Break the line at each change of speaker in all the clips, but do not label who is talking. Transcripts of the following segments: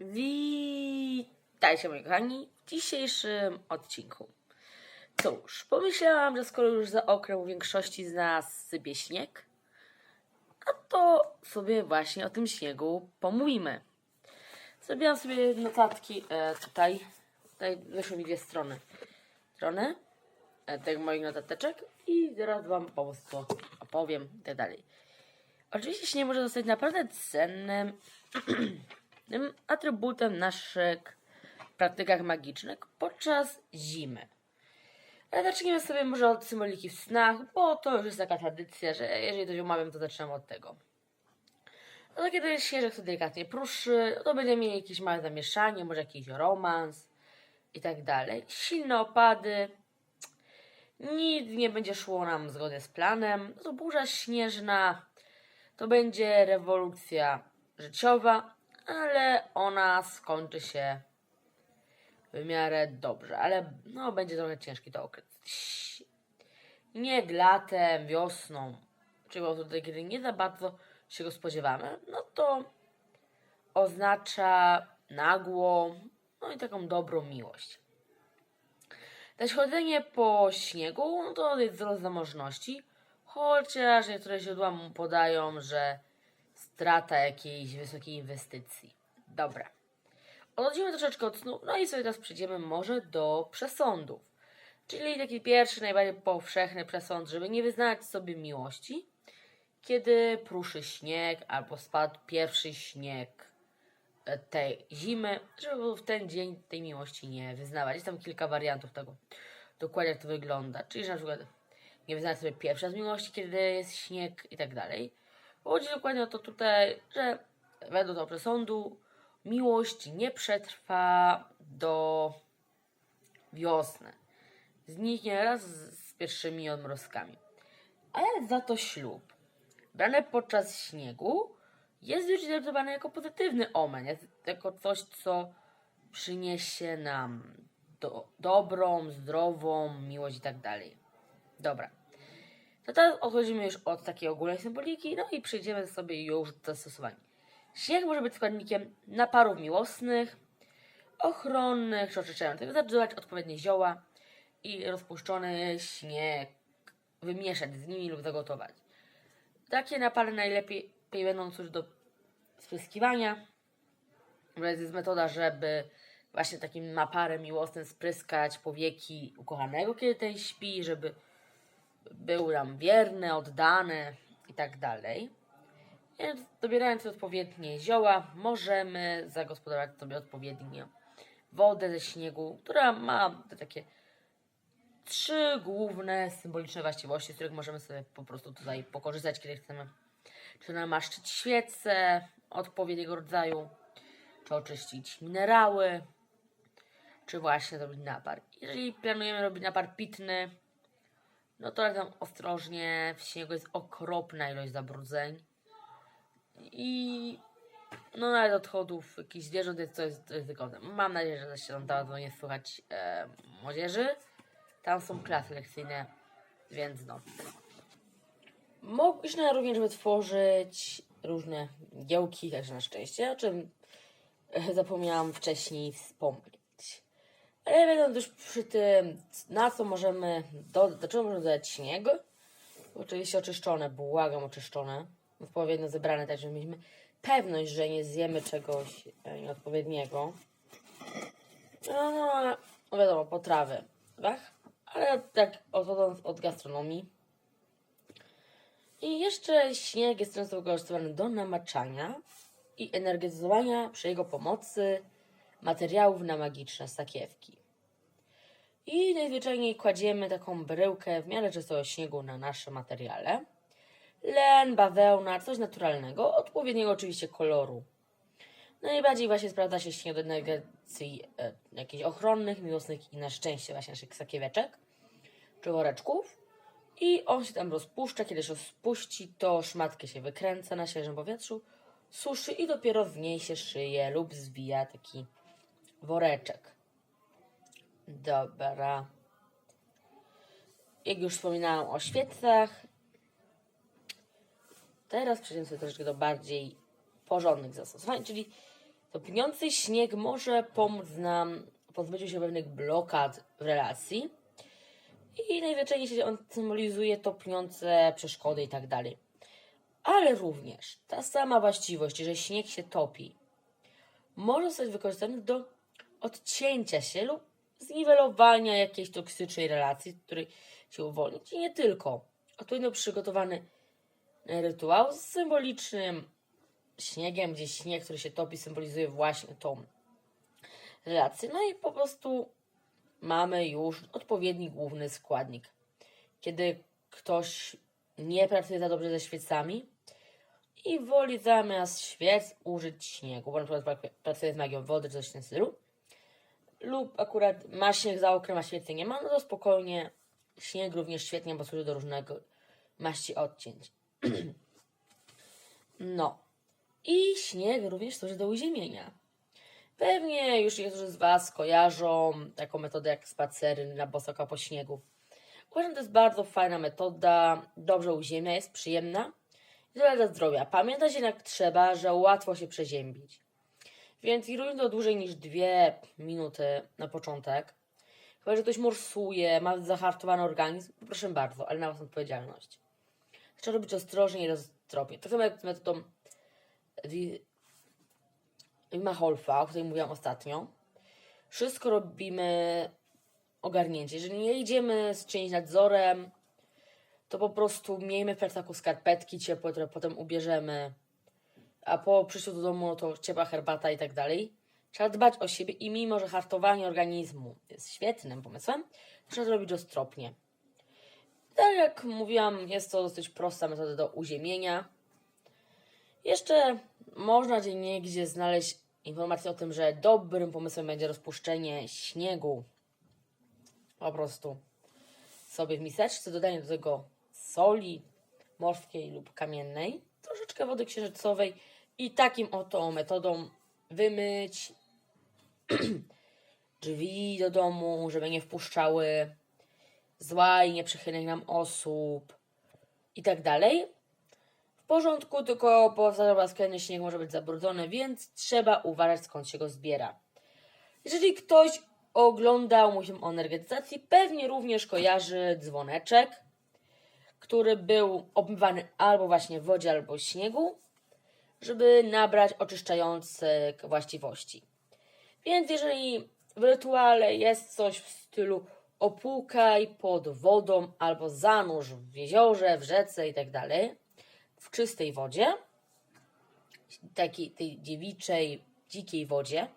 Witajcie moi kochani w dzisiejszym odcinku. Cóż, pomyślałam, że skoro już za oknem u większości z nas sypie śnieg, a to sobie właśnie o tym śniegu pomówimy. Zrobiłam sobie notatki e, tutaj. Tutaj wyszły mi dwie strony. Strony e, tych moich notateczek i zaraz wam po prostu opowiem i tak dalej. Oczywiście śnieg może zostać naprawdę cennym atrybutem naszych praktykach magicznych podczas zimy. Ale zacznijmy sobie może od symboliki w snach, bo to już jest taka tradycja, że jeżeli coś umawiam, to zaczynamy od tego. No to kiedy śnieżek sobie delikatnie pruszy, to będziemy mieli jakieś małe zamieszanie, może jakiś romans i tak dalej. Silne opady, nic nie będzie szło nam zgodnie z planem. No to burza śnieżna to będzie rewolucja życiowa, ale ona skończy się w miarę dobrze, ale no będzie trochę ciężki to okres. Nie latem, wiosną, czyli po prostu kiedy nie za bardzo się go spodziewamy, no to oznacza nagłą, no i taką dobrą miłość. Też chodzenie po śniegu, no to jest wzrost zamożności, chociaż niektóre źródła mu podają, że strata jakiejś wysokiej inwestycji. Dobra. Odchodzimy troszeczkę od snu, no i sobie teraz przejdziemy może do przesądów. Czyli taki pierwszy, najbardziej powszechny przesąd, żeby nie wyznać sobie miłości, kiedy pruszy śnieg albo spadł pierwszy śnieg e, tej zimy, żeby w ten dzień tej miłości nie wyznawać. Jest tam kilka wariantów tego, dokładnie jak to wygląda. Czyli że na przykład nie wyznać sobie pierwsza z miłości, kiedy jest śnieg i tak dalej. Chodzi dokładnie o to tutaj, że według tego przesądu miłość nie przetrwa do wiosny. Zniknie raz z pierwszymi odmrozkami. Ale za to ślub, brany podczas śniegu, jest już interpretowany jako pozytywny omen, jako coś, co przyniesie nam do, dobrą, zdrową miłość i tak dalej. Dobra. To teraz odchodzimy już od takiej ogólnej symboliki, no i przejdziemy sobie już do zastosowań. Śnieg może być składnikiem naparów miłosnych, ochronnych czy oczyszczających. Wystarczy odpowiednie zioła i rozpuszczony śnieg wymieszać z nimi lub zagotować. Takie napary najlepiej będą służyć do spryskiwania. To jest metoda, żeby właśnie takim naparem miłosnym spryskać powieki ukochanego, kiedy ten śpi, żeby był nam wierny, oddany i tak dalej. Więc dobierając odpowiednie zioła, możemy zagospodarować sobie odpowiednio wodę ze śniegu, która ma te takie trzy główne symboliczne właściwości, z których możemy sobie po prostu tutaj pokorzystać, kiedy chcemy czy namaszczyć świece odpowiedniego rodzaju, czy oczyścić minerały, czy właśnie zrobić napar. Jeżeli planujemy robić napar pitny, no to tam ostrożnie, w śniegu jest okropna ilość zabrudzeń. I no nawet odchodów jakichś zwierząt jest to jest ryzykowne. Mam nadzieję, że się tam dadzą nie słychać e, młodzieży. Tam są klasy lekcyjne, więc no. Mogliśmy również wytworzyć różne giełki, także na szczęście, o czym e, zapomniałam wcześniej wspomnieć. Ale będąc już przy tym, na co możemy, do, do czego możemy dodać śnieg, oczywiście oczyszczone, błagam oczyszczone, odpowiednio zebrane, tak żeby mieliśmy pewność, że nie zjemy czegoś e, nieodpowiedniego. No, no, no wiadomo, potrawy, tak? Ale tak odchodząc od gastronomii. I jeszcze śnieg jest często wykorzystywany do namaczania i energetyzowania przy jego pomocy materiałów na magiczne sakiewki. I najzwyczajniej kładziemy taką bryłkę w miarę czystego śniegu na naszym materiale. Len, bawełna, coś naturalnego, odpowiedniego oczywiście koloru. Najbardziej właśnie sprawdza się śnieg do energetyzacji e, jakichś ochronnych, miłosnych i na szczęście właśnie naszych sakieweczek czy woreczków. I on się tam rozpuszcza. Kiedy się rozpuści, to szmatkę się wykręca na świeżym powietrzu, suszy i dopiero w niej się szyje lub zwija taki woreczek. Dobra. Jak już wspominałam o świecach, teraz przejdziemy sobie troszeczkę do bardziej porządnych zastosowań, czyli Topniący śnieg może pomóc nam pozbyciu się pewnych blokad w relacji i najzwyczajniej on symbolizuje topniące przeszkody i tak dalej. Ale również ta sama właściwość, że śnieg się topi, może zostać wykorzystany do odcięcia się lub zniwelowania jakiejś toksycznej relacji, z której się uwolnić. I nie tylko. Odpowiednio przygotowany rytuał z symbolicznym śniegiem, gdzie śnieg, który się topi, symbolizuje właśnie tą relację. No i po prostu mamy już odpowiedni główny składnik. Kiedy ktoś nie pracuje za dobrze ze świecami i woli zamiast świec użyć śniegu, bo na przykład pracuje z magią wody czy coś w tym stylu, lub akurat ma śnieg za oknem, a świecy nie ma, no to spokojnie śnieg również świetnie pasuje do różnego maści odcięć. no. I śnieg również służy do uziemienia. Pewnie już niektórzy z Was kojarzą taką metodę jak spacery na bosoka po śniegu. Uważam, że to jest bardzo fajna metoda, dobrze uziemia, jest przyjemna i dobra dla zdrowia. Pamiętać jednak trzeba, że łatwo się przeziębić. Więc wirujmy to dłużej niż dwie minuty na początek. Chyba, że ktoś morsuje, ma zahartowany organizm, proszę bardzo, ale na własną odpowiedzialność. Trzeba robić ostrożnie i roztropnie. Tak samo jak z metodą Wima Holfa, o której mówiłam ostatnio. Wszystko robimy ogarnięcie. Jeżeli nie idziemy z czymś nadzorem, to po prostu miejmy w plecaku skarpetki ciepłe, które potem ubierzemy, a po przyjściu do domu no to ciepła herbata i tak dalej. Trzeba dbać o siebie i mimo, że hartowanie organizmu jest świetnym pomysłem, trzeba zrobić roztropnie. Tak jak mówiłam, jest to dosyć prosta metoda do uziemienia. Jeszcze można gdzie niegdzie znaleźć informację o tym, że dobrym pomysłem będzie rozpuszczenie śniegu po prostu sobie w miseczce, dodanie do tego soli morskiej lub kamiennej, troszeczkę wody księżycowej i takim oto metodą wymyć drzwi do domu, żeby nie wpuszczały zła i nieprzychylnych nam osób i tak dalej. W porządku, tylko powtarza skrajny śnieg może być zabrudzony, więc trzeba uważać skąd się go zbiera. Jeżeli ktoś oglądał mówię o energetyzacji, pewnie również kojarzy dzwoneczek, który był obmywany albo właśnie w wodzie, albo w śniegu, żeby nabrać oczyszczających właściwości. Więc jeżeli w rytuale jest coś w stylu opłukaj pod wodą albo zanurz w jeziorze, w rzece itd., w czystej wodzie, takiej tej dziewiczej, dzikiej wodzie,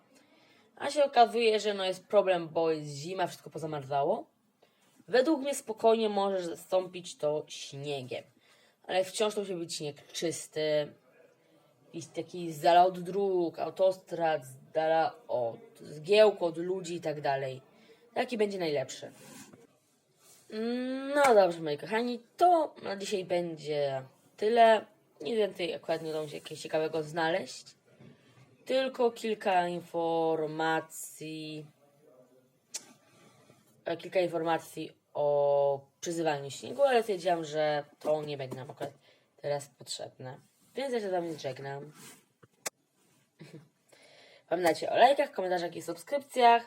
a się okazuje, że no jest problem, bo jest zima, wszystko pozamarzało. Według mnie spokojnie możesz zastąpić to śniegiem. Ale wciąż to musi być śnieg czysty, jakiś taki z dala od dróg, autostrad, z dala od zgiełku, od ludzi i tak dalej. Jaki będzie najlepszy? No dobrze, moi kochani, to na dzisiaj będzie tyle. Nic więcej akurat nie udało się jakiegoś ciekawego znaleźć. Tylko kilka informacji. e, Kilka informacji o przyzywaniu śniegu, ale stwierdziłam, że to nie będzie nam akurat teraz potrzebne. Więc ja się z wami żegnam. Pamiętajcie o lajkach, komentarzach i subskrypcjach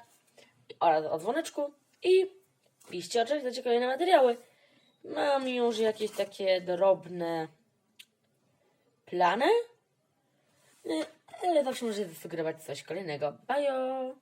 oraz o dzwoneczku i piszcie oczywiście kolejne materiały. Mam już jakieś takie drobne plany, y, ale zawsze możecie wygrywać coś kolejnego. Bajo!